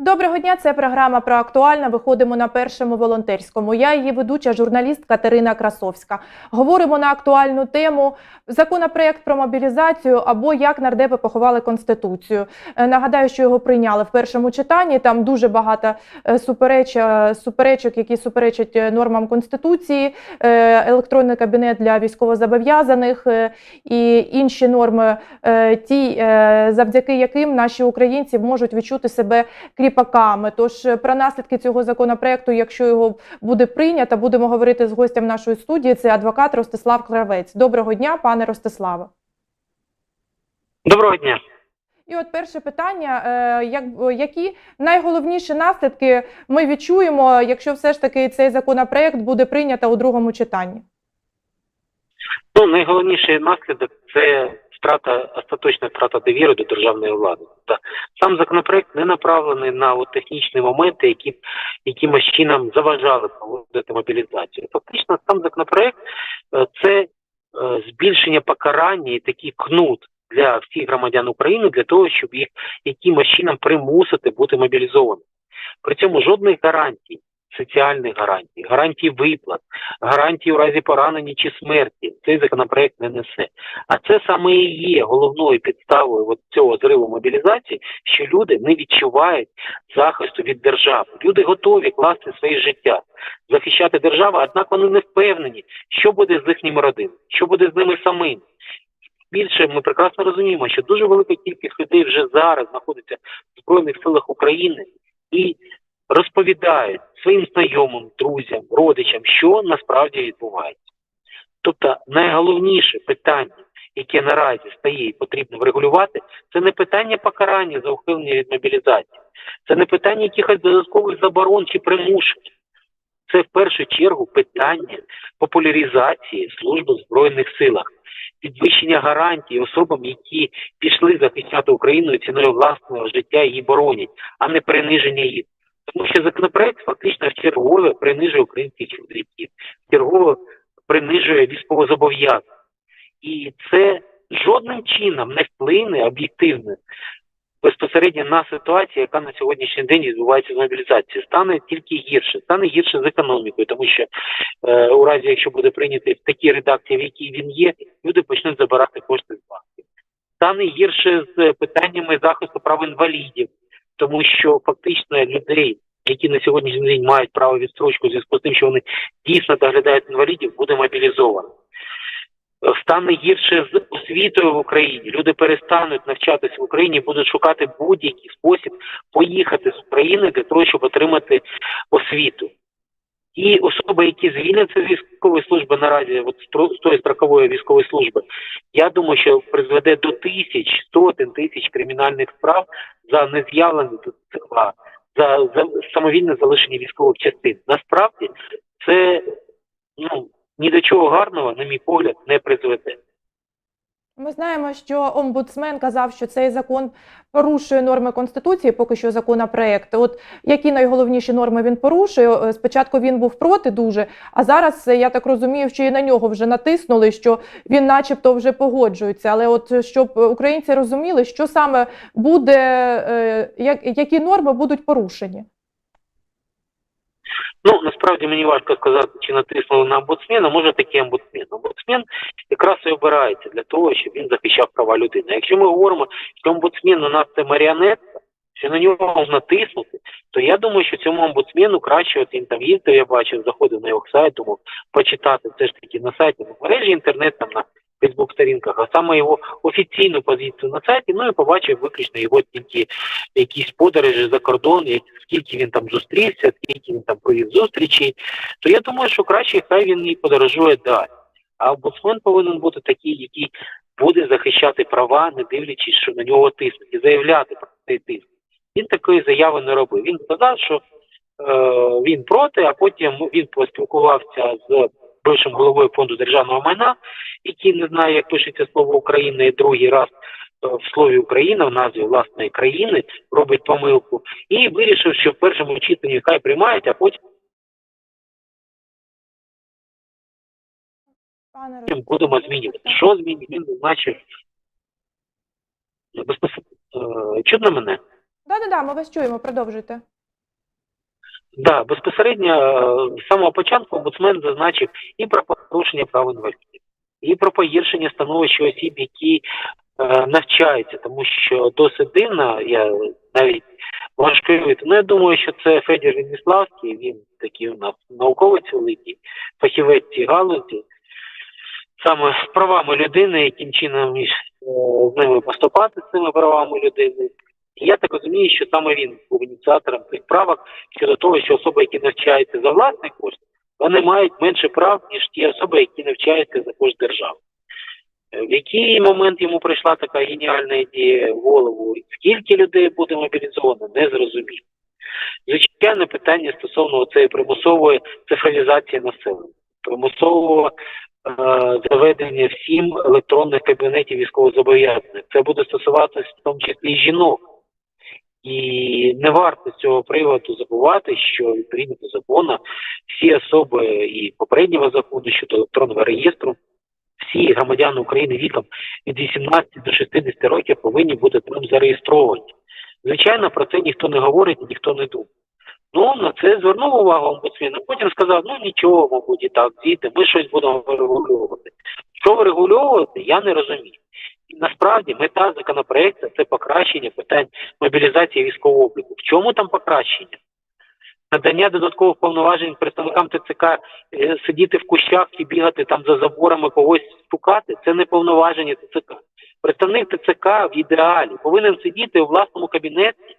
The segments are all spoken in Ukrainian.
Доброго дня, це програма про актуальне. Виходимо на першому волонтерському. Я її ведуча журналіст Катерина Красовська. Говоримо на актуальну тему законопроект про мобілізацію або як нардепи поховали конституцію. Е, Нагадаю, що його прийняли в першому читанні. Там дуже багато е, супереч, е, суперечок, які суперечать нормам конституції, електронний кабінет для військовозобов'язаних і інші норми, ті, завдяки яким наші українці можуть відчути себе кріпаками. Тож е, про наслідки цього законопроекту, якщо його буде прийнято, будемо говорити з гостем нашої студії. Це адвокат Ростислав Кравець. Доброго дня, пане Ростиславе. Доброго дня. І от перше питання: е, як, які найголовніші наслідки ми відчуємо, якщо все ж таки цей законопроект буде прийнято у другому читанні? Ну, найголовніший наслідок це втрата, остаточна втрата довіри до державної влади. Та сам законопроект не направлений на от, технічні моменти, які якимось чином заважали проводити мобілізацію. Фактично, сам законопроект е, це е, збільшення покарання і такий кнут для всіх громадян України для того, щоб їх якимось чином примусити бути мобілізованими. При цьому жодних гарантій соціальних гарантій, гарантій виплат, гарантій у разі поранення чи смерті цей законопроект не несе. А це саме і є головною підставою от цього зриву мобілізації, що люди не відчувають захисту від держави. Люди готові класти своє життя, захищати державу, однак вони не впевнені, що буде з їхніми родинами, що буде з ними самим. Більше ми прекрасно розуміємо, що дуже велика кількість людей вже зараз знаходиться в Збройних силах України і розповідають своїм знайомим, друзям, родичам, що насправді відбувається. Тобто найголовніше питання, яке наразі стає і потрібно врегулювати, це не питання покарання за ухилення від мобілізації, це не питання якихось додаткових заборон чи примушень. Це в першу чергу питання популяризації служби в Збройних силах, підвищення гарантій особам, які пішли захищати Україну ціною власного життя її боронять, а не приниження їх. Тому що законопроект фактично вчергове принижує українських чоловіків, вчергове принижує військовозобов'язаних. І це жодним чином не вплине об'єктивно безпосередньо на ситуацію, яка на сьогоднішній день відбувається з мобілізацією. Стане тільки гірше, стане гірше з економікою, тому що е, у разі, якщо буде прийнятий в такій редакції, в якій він є, люди почнуть забирати кошти з банків. Стане гірше з питаннями захисту прав інвалідів тому що фактично людей, які на сьогоднішній день мають право відстрочку зв'язку з тим, що вони дійсно доглядають інвалідів, буде мобілізовано. Стане гірше з освітою в Україні. Люди перестануть навчатися в Україні, будуть шукати будь-який спосіб поїхати з України для того, щоб отримати освіту. І особи, які звільняться з військової служби наразі, от з тої строкової військової служби, я думаю, що призведе до тисяч, сотень тисяч кримінальних справ за нез'явлення до ЦВА, за, за самовільне залишення військових частин. Насправді це ну ні до чого гарного, на мій погляд, не призведе. Ми знаємо, що омбудсмен казав, що цей закон порушує норми конституції, поки що законопроект. От які найголовніші норми він порушує? Е, Спочатку він був проти дуже, а зараз е, я так розумію, що і на нього вже натиснули, що він, начебто, вже погоджується. Але от щоб українці розуміли, що саме буде, е, як, які норми будуть порушені. Ну насправді мені важко сказати, чи натиснули на омбудсмена, може такий омбудсмен. Омбудсмен якраз і обирається для того, щоб він захищав права людини. Якщо ми говоримо, що омбудсмен у нас це маріонетка, що на нього можна тиснути, то я думаю, що цьому омбудсмену краще, от він там їздив, я бачив, заходив на його сайт, тому почитати все ж таки на сайті, на мережі інтернет, там на Фейсбук сторінках, а саме його офіційну позицію на сайті, ну і побачив виключно його тільки якісь подорожі за кордон, як- скільки він там зустрівся, скільки він там провів зустрічей, то я думаю, що краще хай він і подорожує далі. А омбудсмен повинен бути такий, який буде захищати права, не дивлячись, що на нього тиснуть, і заявляти про цей тиск. Він такої заяви не робив. Він сказав, що е, він проти, а потім він поспілкувався з бившим головою фонду державного майна, який не знає, як пишеться слово Україна, і другий раз е, в слові Україна в назві власної країни робить помилку, і вирішив, що в першому читанні хай приймають, а потім Пане будемо змінювати. Що змінювати? Він зазначив безпосередньо. Е, Чудно мене? Да-да-да, ми вас чуємо, продовжуйте. Да, безпосередньо е, з самого початку омбудсмен зазначив і про порушення прав інвалідів, і про погіршення становища осіб, які е, навчаються, тому що досить дивно, я навіть уявити. Ну, я думаю, що це Федір Веніславський, він такий у нас науковець великий, фахівець цій галузі, саме з правами людини, яким чином між, е, з ними поступати з цими правами людини. І я так розумію, що саме він був ініціатором цих правок щодо того, що особи, які навчаються за власний кошт, вони мають менше прав, ніж ті особи, які навчаються за кошт держави. Е, В який момент йому прийшла така геніальна ідея в голову? Скільки людей буде мобілізовано, не зрозуміло. Звичайне питання стосовно цієї примусової цифровізації населення, примусового е, заведення всім електронних кабінетів військовозобов'язаних. Це буде стосуватися в тому числі і жінок. І не варто з цього приводу забувати, що відповідно до закону всі особи і попереднього закону щодо електронного реєстру, всі громадяни України віком від 18 до 60 років повинні бути там зареєстровані. Звичайно, про це ніхто не говорить ніхто не думає. Ну, на це звернув увагу омбудсмен, а потім сказав, ну нічого, мабуть, і так, діти, ми щось будемо врегульовувати. Що врегульовувати, я не розумію. Насправді мета законопроекту це покращення питань мобілізації військового обліку. В чому там покращення? Надання додаткових повноважень представникам ТЦК е, сидіти в кущах і бігати там за заборами когось шукати це не повноваження ТЦК. Представник ТЦК в ідеалі повинен сидіти у власному кабінеті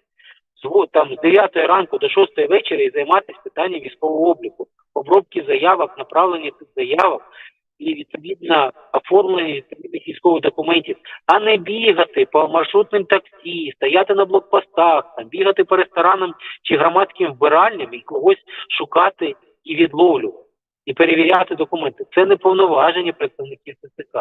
з там з 9 ранку до 6 вечора і займатися питанням військового обліку, обробки заявок, направлення цих заявок і відповідно оформлення відповідних військових документів, а не бігати по маршрутним таксі, стояти на блокпостах, там, бігати по ресторанам чи громадським вбиральням і когось шукати і відловлювати, і перевіряти документи. Це не повноваження представників ТЦК.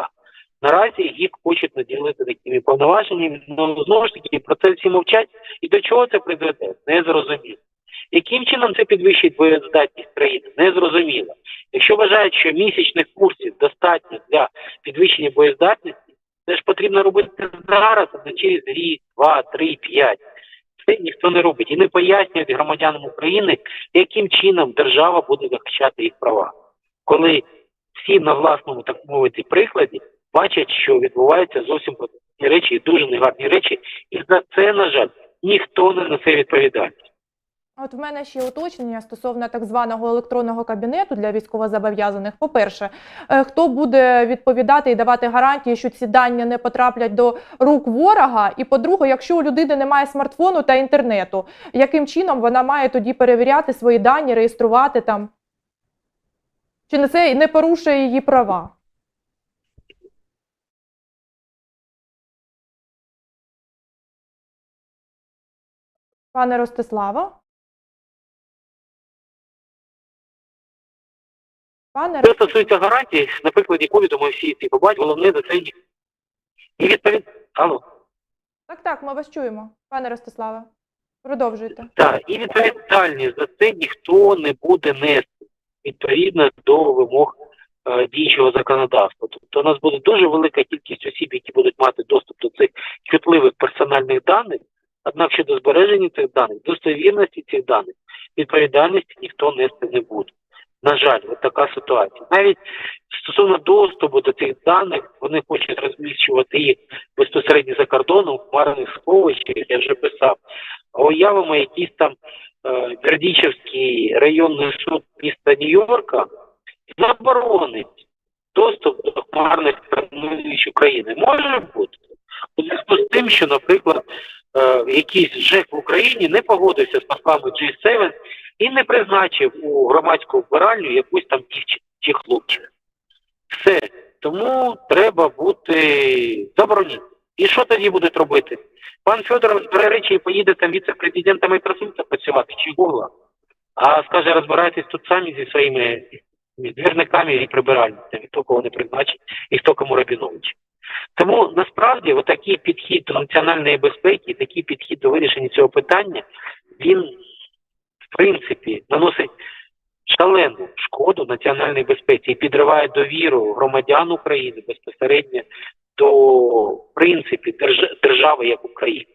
Наразі їх хочуть наділити такими повноваженнями, але знову ж таки про це всі мовчать. І до чого це призведе? Не зрозуміло. Яким чином це підвищить боєздатність країни? Не зрозуміло. Якщо вважають, що місячних курсів достатньо для підвищення боєздатності, це ж потрібно робити зараз, а не через рік, два, три, п'ять. Це ніхто не робить і не пояснюють громадянам України, яким чином держава буде захищати їх права. Коли всі на власному, так мовити, прикладі бачать, що відбуваються зовсім протилежні речі дуже негарні речі, і за це, на жаль, ніхто не несе відповідальність. От в мене ще уточнення стосовно так званого електронного кабінету для військовозобов'язаних. По-перше, е, хто буде відповідати і давати гарантії, що ці дані не потраплять до рук ворога? І по-друге, якщо у людини немає смартфону та інтернету, яким чином вона має тоді перевіряти свої дані, реєструвати там? Чи не це не порушує її права? Пане Ростиславо? Пане Що стосується гарантій, на прикладі ковіду ми всі ці побачимо, головне за це їх. І відповідь. Алло. Так, так, ми вас чуємо, пане Ростиславе. Продовжуйте. Так, і відповідальність за це ніхто не буде нести відповідно до вимог е, діючого законодавства. Тобто у нас буде дуже велика кількість осіб, які будуть мати доступ до цих чутливих персональних даних. Однак щодо збереження цих даних, достовірності цих даних, відповідальності ніхто нести не буде. На жаль, от така ситуація. Навіть стосовно доступу до цих даних, вони хочуть розміщувати їх безпосередньо за кордоном в хмарних сховищах, як я вже писав. А уявимо якийсь там е, Бердічевський районний суд міста Нью-Йорка заборонить доступ до хмарних хранилищ України. Може бути. У зв'язку з тим, що, наприклад, е, якийсь ЖЕК в Україні не погодився з послами G7 і не призначив у громадську вбиральню якусь там дівчину чи хлопчика. Все. Тому треба бути заборонити. І що тоді будуть робити? Пан Федоров збере речі і поїде там віце-президента Майкрософта працювати чи Гугла, а скаже, розбирайтесь тут самі зі своїми двірниками і прибиральницями, хто кого не призначить і хто кому Рабінович. Тому насправді отакий підхід до національної безпеки, такий підхід до вирішення цього питання, він принципі наносить шалену шкоду національній безпеці і підриває довіру громадян України безпосередньо до в принципі держ- держави як України.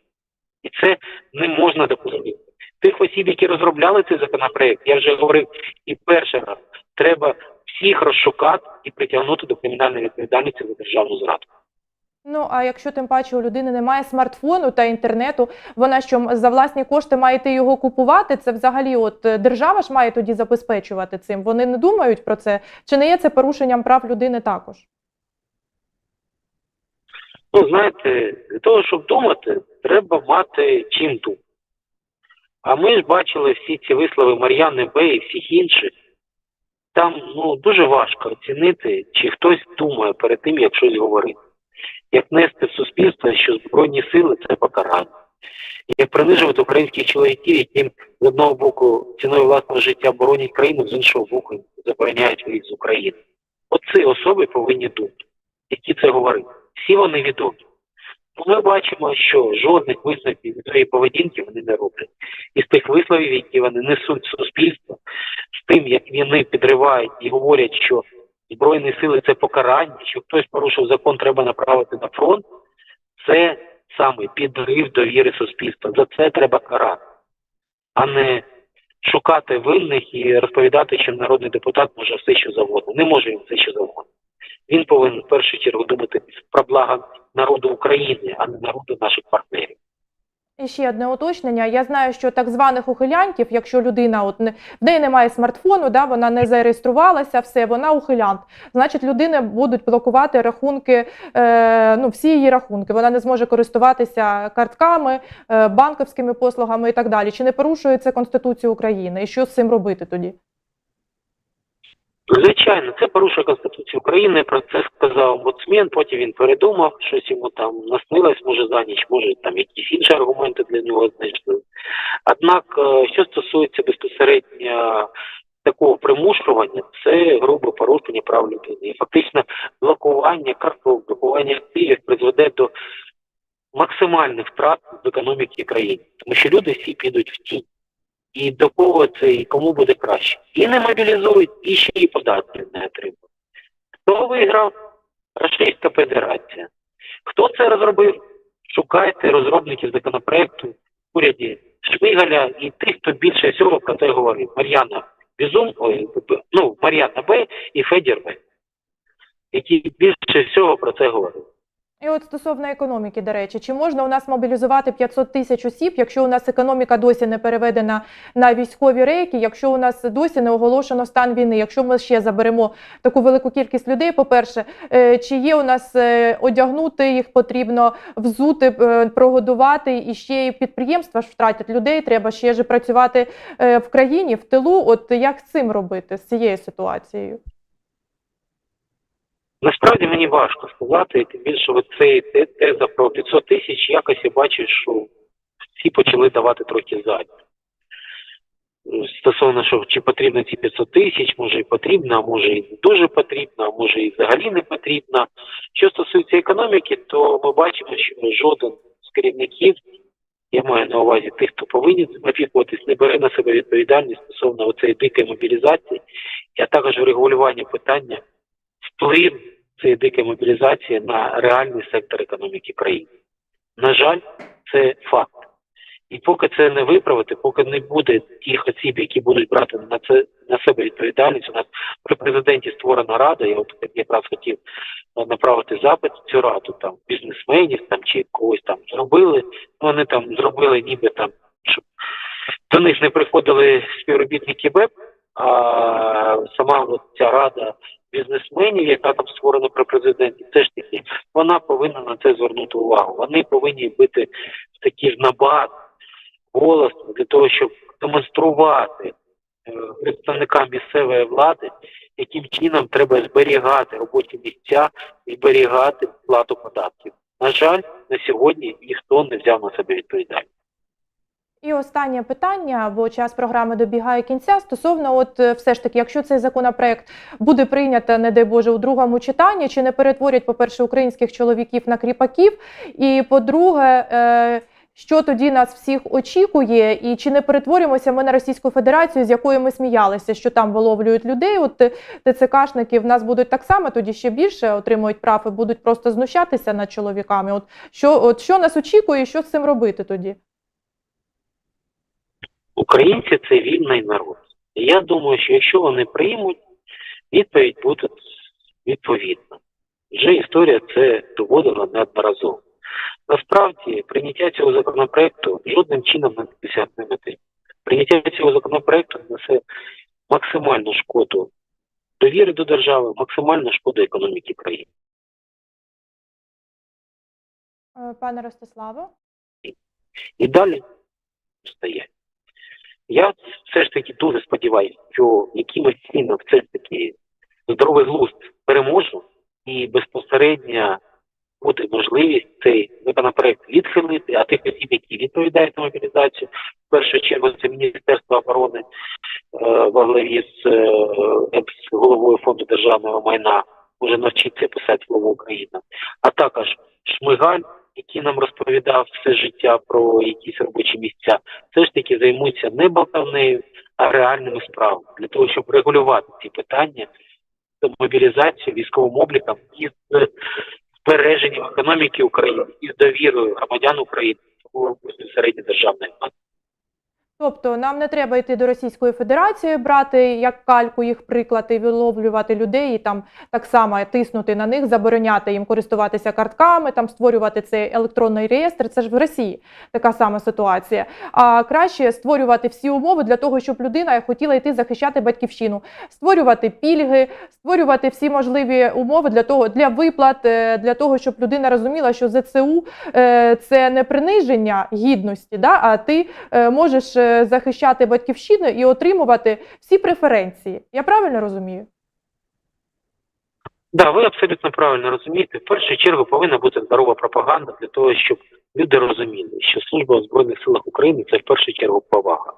І це не можна допустити. Тих осіб, які розробляли цей законопроект, я вже говорив і перший раз, треба всіх розшукати і притягнути до кримінальної відповідальності за державну зраду. Ну а якщо тим паче у людини немає смартфону та інтернету, вона що за власні кошти має йти його купувати? Це взагалі, от е, держава ж має тоді забезпечувати цим. Вони не думають про це. Чи не є це порушенням прав людини також? Ну, знаєте, для того, щоб думати, треба мати чим думати. А ми ж бачили всі ці вислови Мар'яни Б і всіх інших. Там ну, дуже важко оцінити, чи хтось думає перед тим, як щось говорити. Як нести в суспільство, що Збройні сили це покарання. Як принижувати українських чоловіків, яким з одного боку ціною власного життя боронять країну, з іншого боку забороняють виїзд з України. Оці особи повинні думати, які це говорять. Всі вони відомі. Ну, Ми бачимо, що жодних висновків від своєї поведінки вони не роблять. І з тих висловів, які вони несуть суспільство, з тим, як вони підривають і говорять, що Збройні сили це покарання, що хтось порушив закон, треба направити на фронт, це саме підрив довіри суспільства. За це треба карати, а не шукати винних і розповідати, що народний депутат може все, що завгодно. Не може він все, що завгодно. Він повинен в першу чергу думати про благо народу України, а не народу наших партнерів. І ще одне уточнення. Я знаю, що так званих ухилянтів, якщо людина от не в неї немає смартфону, да вона не зареєструвалася, все вона ухилянт. Значить, людини будуть блокувати рахунки, е, ну всі її рахунки. Вона не зможе користуватися картками, е, банківськими послугами і так далі. Чи не порушує це Конституцію України? І що з цим робити тоді? Звичайно, це порушує Конституцію України. Про це сказав омбудсмен, Потім він передумав, щось йому там наснилось, може за ніч, може там якісь інші аргументи для нього знайшли. Однак, е, що стосується безпосередньо такого примушування, це грубе порушення прав людини. Фактично блокування карток, блокування активів призведе до максимальних втрат в економіки країни, тому що люди всі підуть в тінь. І до кого це і кому буде краще. І не мобілізують, і ще і податки не отримують. Хто виграв? Російська Федерація. Хто це розробив? Шукайте розробників законопроекту в уряді Шмигаля і тих, хто більше всього про це говорив. Мар'яна Бізум, ой, ну, Мар'яна Б і Федір Б, які більше всього про це говорили. І от стосовно економіки, до речі, чи можна у нас мобілізувати 500 тисяч осіб, якщо у нас економіка досі не переведена на військові рейки, якщо у нас досі не оголошено стан війни, якщо ми ще заберемо таку велику кількість людей, по-перше, е, чи є у нас е, одягнути їх потрібно, взути, е, прогодувати, і ще й підприємства ж втратять людей, треба ще ж працювати в країні, в тилу. От як з цим робити, з цією ситуацією? Насправді мені важко сказати, тим більше оцей те- теза про 500 тисяч, якось я бачу, що всі почали давати трохи задні. Стосовно, що чи потрібно ці 500 тисяч, може і потрібно, а може і не дуже потрібно, а може і взагалі не потрібно. Що стосується економіки, то ми бачимо, що жоден з керівників, я маю на увазі тих, хто повинен опікуватись, не бере на себе відповідальність стосовно цієї дикої мобілізації, а також врегулювання питання вплив цієї дикої мобілізації на реальний сектор економіки країни. На жаль, це факт. І поки це не виправити, поки не буде тих осіб, які будуть брати на це на себе відповідальність, у нас при президенті створена рада. Я от якраз хотів е, направити запит в цю раду там бізнесменів там чи когось там зробили. Ну, Вони там зробили, ніби там, щоб до них не приходили співробітники БЕП, а сама от ця рада бізнесменів, яка там створена при президенті, все ж таки вона повинна на це звернути увагу. Вони повинні бити в такий ж набат голосно для того, щоб демонструвати е, представникам місцевої влади, яким чином треба зберігати робочі місця і зберігати плату податків. На жаль, на сьогодні ніхто не взяв на себе відповідальність. І останнє питання, бо час програми добігає кінця. Стосовно, от е, все ж таки, якщо цей законопроект буде прийнято, не дай Боже, у другому читанні, чи не перетворять, по-перше, українських чоловіків на кріпаків? І по-друге, е, що тоді нас всіх очікує, і чи не перетворюємося ми на Російську Федерацію, з якою ми сміялися, що там виловлюють людей? От е, ТЦКшники в нас будуть так само, тоді ще більше отримують прав і будуть просто знущатися над чоловіками. От що, от що нас очікує, і що з цим робити тоді? Українці це вільний народ. І я думаю, що якщо вони приймуть, відповідь буде відповідна. Вже історія це доводила неодноразово. Насправді, прийняття цього законопроекту жодним чином не досягне мети. Прийняття цього законопроекту несе максимальну шкоду довіри до держави, максимальну шкоду економіки країни. Е, Пане Ростиславе. І далі стає. Я все ж таки дуже сподіваюся, що якимось чином все ж таки здоровий глузд переможе і безпосередньо буде можливість цей законопроект відхилити, а тих осіб, які відповідають за мобілізацію, в першу чергу це Міністерство оборони е, во главі з екс-головою фонду державного майна вже навчиться писати слово Україна, а також Шмигаль, який нам розповідав все життя про якісь робочі місця, все ж таки займуться не болтавнею, а реальними справами для того, щоб регулювати ці питання з мобілізацією, військовим обліком і з збереженням економіки України і з довірою громадян України до середньодержавної державної влади. Тобто нам не треба йти до Російської Федерації, брати як кальку їх приклад і виловлювати людей і там так само тиснути на них, забороняти їм користуватися картками, там створювати цей електронний реєстр. Це ж в Росії така сама ситуація. А краще створювати всі умови для того, щоб людина хотіла йти захищати батьківщину, створювати пільги, створювати всі можливі умови для того для виплат, е, для того, щоб людина розуміла, що ЗСУ е, це не приниження гідності, да, а ти е, можеш захищати батьківщину і отримувати всі преференції. Я правильно розумію? Да, ви абсолютно правильно розумієте. В першу чергу повинна бути здорова пропаганда для того, щоб люди розуміли, що служба в Збройних силах України це в першу чергу повага.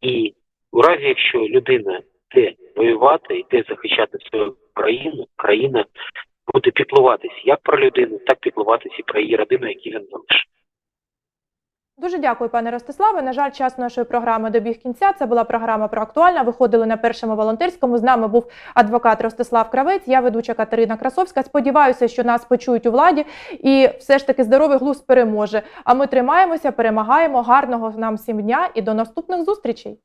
І у разі, якщо людина йде воювати, йде захищати свою країну, країна буде піклуватися як про людину, так піклуватися і про її родину, які він залишив. Дуже дякую, пане Ростиславе. На жаль, час нашої програми добіг кінця. Це була програма про актуальна. Виходили на першому волонтерському. З нами був адвокат Ростислав Кравець. Я ведуча Катерина Красовська. Сподіваюся, що нас почують у владі, і все ж таки здоровий глузд переможе. А ми тримаємося, перемагаємо. Гарного нам всім дня і до наступних зустрічей.